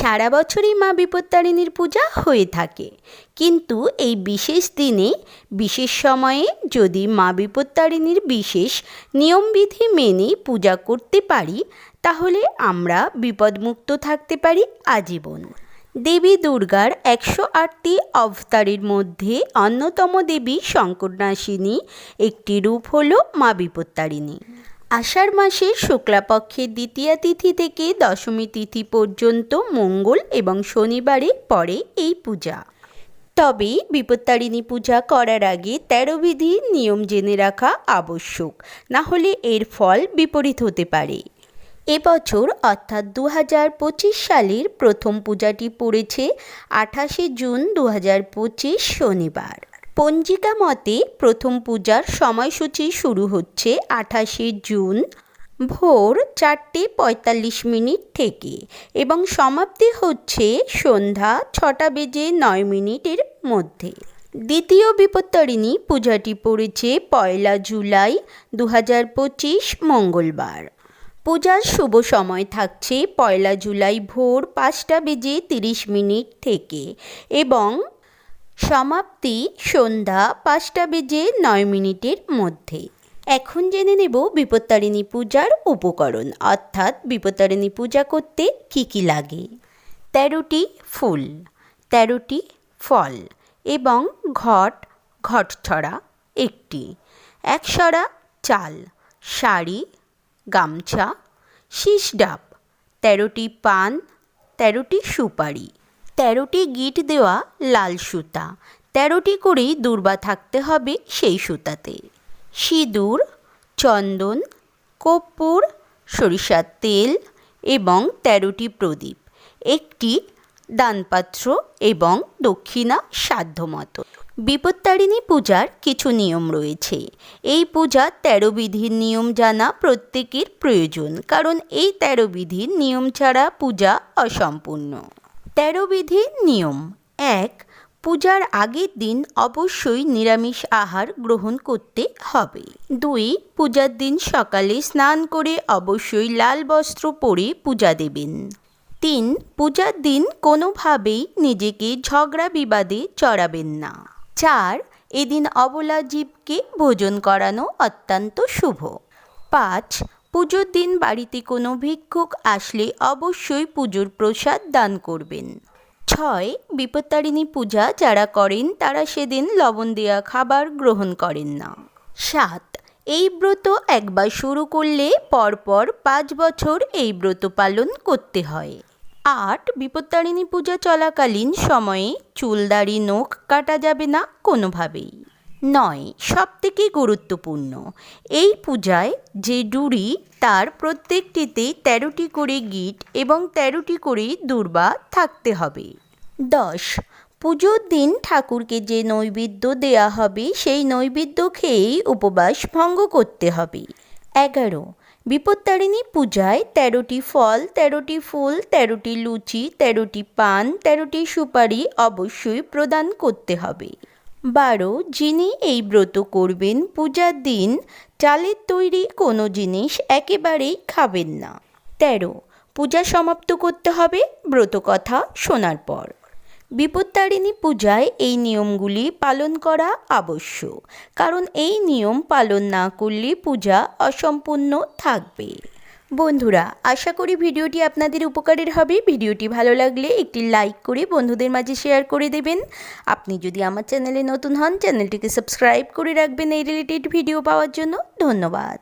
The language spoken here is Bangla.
সারা বছরই মা বিপত্তারিণীর পূজা হয়ে থাকে। কিন্তু এই বিশেষ দিনে, বিশেষ সময়ে যদি মা বিপত্তারিণীর বিশেষ নিয়মবিধি মেনে পূজা করতে পারি, তাহলে আমরা বিপদমুক্ত থাকতে পারি আজীবন। দেবী দুর্গার একশো আটটি অবতারের মধ্যে অন্যতম দেবী শঙ্করনাশিনী, একটি রূপ হল মা বিপত্তারিণী। আষাঢ় মাসের শুক্লাপক্ষের দ্বিতীয়া তিথি থেকে দশমী তিথি পর্যন্ত মঙ্গল এবং শনিবারে পরে এই পূজা। তবে বিপত্তারিণী পূজা করার আগে তেরো বিধির নিয়ম জেনে রাখা আবশ্যক, না হলে এর ফল বিপরীত হতে পারে। এবছর অর্থাৎ দু হাজার পঁচিশ সালের প্রথম পূজাটি পড়েছে আঠাশে জুন দু হাজার পঁচিশ শনিবার। পঞ্জিকা মতে প্রথম পূজার সময়সূচি শুরু হচ্ছে আঠাশে জুন ভোর চারটে পঁয়তাল্লিশ মিনিট থেকে এবং সমাপ্তি হচ্ছে সন্ধ্যা ছটা বেজে নয় মিনিটের মধ্যে। দ্বিতীয় বিপত্তারিণী পূজাটি পড়েছে পয়লা জুলাই দু হাজার পঁচিশ মঙ্গলবার। পূজার শুভ সময় থাকছে পয়লা জুলাই ভোর পাঁচটা বেজে তিরিশ মিনিট থেকে এবং সমাপ্তি সন্ধ্যা পাঁচটা বেজে নয় মিনিটের মধ্যে। এখন জেনে নেব বিপত্তারিণী পূজার উপকরণ, অর্থাৎ বিপত্তারিণী পূজা করতে কী কী লাগে। তেরোটি ফুল, তেরোটি ফল এবং ঘট, ঘটছড়া একটি। একশরা চাল, শাড়ি, গামছা, শীষ ডাব, তেরোটি পান, তেরোটি সুপারি। তেরোটি গিট দেওয়া লাল সুতা। তেরোটি করেই দূর্বা থাকতে হবে সেই সুতাতে। সিঁদুর, চন্দন, কর্পূর, সরিষার তেল এবং তেরোটি প্রদীপ। একটি দানপাত্র এবং দক্ষিণা সাধ্যমতো। বিপত্তারিণী পূজার কিছু নিয়ম রয়েছে। এই পূজা তেরো বিধির নিয়ম জানা প্রত্যেকের প্রয়োজন, কারণ এই তেরো বিধির নিয়ম ছাড়া পূজা অসম্পূর্ণ। তেরো বিধির নিয়ম। এক, পূজার আগের দিন অবশ্যই নিরামিষ আহার গ্রহণ করতে হবে। দুই, পূজার দিন সকালে স্নান করে অবশ্যই লাল বস্ত্র পরে পূজা দেবেন। তিন, পূজার দিন কোনোভাবেই নিজেকে ঝগড়া বিবাদে চড়াবেন না। চার, এদিন অবলা জীবকে ভোজন করানো অত্যন্ত শুভ। পাঁচ পুজোর দিন বাড়িতে কোনো ভিক্ষুক আসলে অবশ্যই পুজোর প্রসাদ দান করবেন। ছয়, বিপত্তারিণী পূজা যারা করেন তারা সেদিন লবণ দেওয়া খাবার গ্রহণ করেন না। সাত, এই ব্রত একবার শুরু করলে পরপর পাঁচ বছর এই ব্রত পালন করতে হয়। আট, বিপত্তারিণী পূজা চলাকালীন সময়ে চুলদাড়ি, নখ কাটা যাবে না কোনোভাবেই। নয়, সবথেকে গুরুত্বপূর্ণ। এই পূজায় যে ডুরি, তার প্রত্যেকটিতে তেরোটি করে গিট এবং তেরোটি করে দুর্বা থাকতে হবে। দশ, পুজোর দিন ঠাকুরকে যে নৈবেদ্য দেয়া হবে, সেই নৈবেদ্য খেয়েই উপবাস ভঙ্গ করতে হবে। এগারো, বিপত্তারিণী পূজায় তেরোটি ফল, তেরোটি ফুল, তেরোটি লুচি, তেরোটি পান, তেরোটি সুপারি অবশ্যই প্রদান করতে হবে। বারো, যিনি এই ব্রত করবেন, পূজার দিন চালের তৈরি কোনো জিনিস একেবারেই খাবেন না। তেরো, পূজা সমাপ্ত করতে হবে ব্রতকথা শোনার পর। বিপত্তারিণী পূজায় এই নিয়মগুলি পালন করা আবশ্যক, কারণ এই নিয়ম পালন না করলে পূজা অসম্পূর্ণ থাকবে। বন্ধুরা, আশা করি ভিডিওটি আপনাদের উপকারের হবে। ভিডিওটি ভালো লাগলে একটি লাইক করে বন্ধুদের মাঝে শেয়ার করে দেবেন। আপনি যদি আমার চ্যানেলে নতুন হন, চ্যানেলটিকে সাবস্ক্রাইব করে রাখবেন এই রিলেটেড ভিডিও পাওয়ার জন্য। ধন্যবাদ।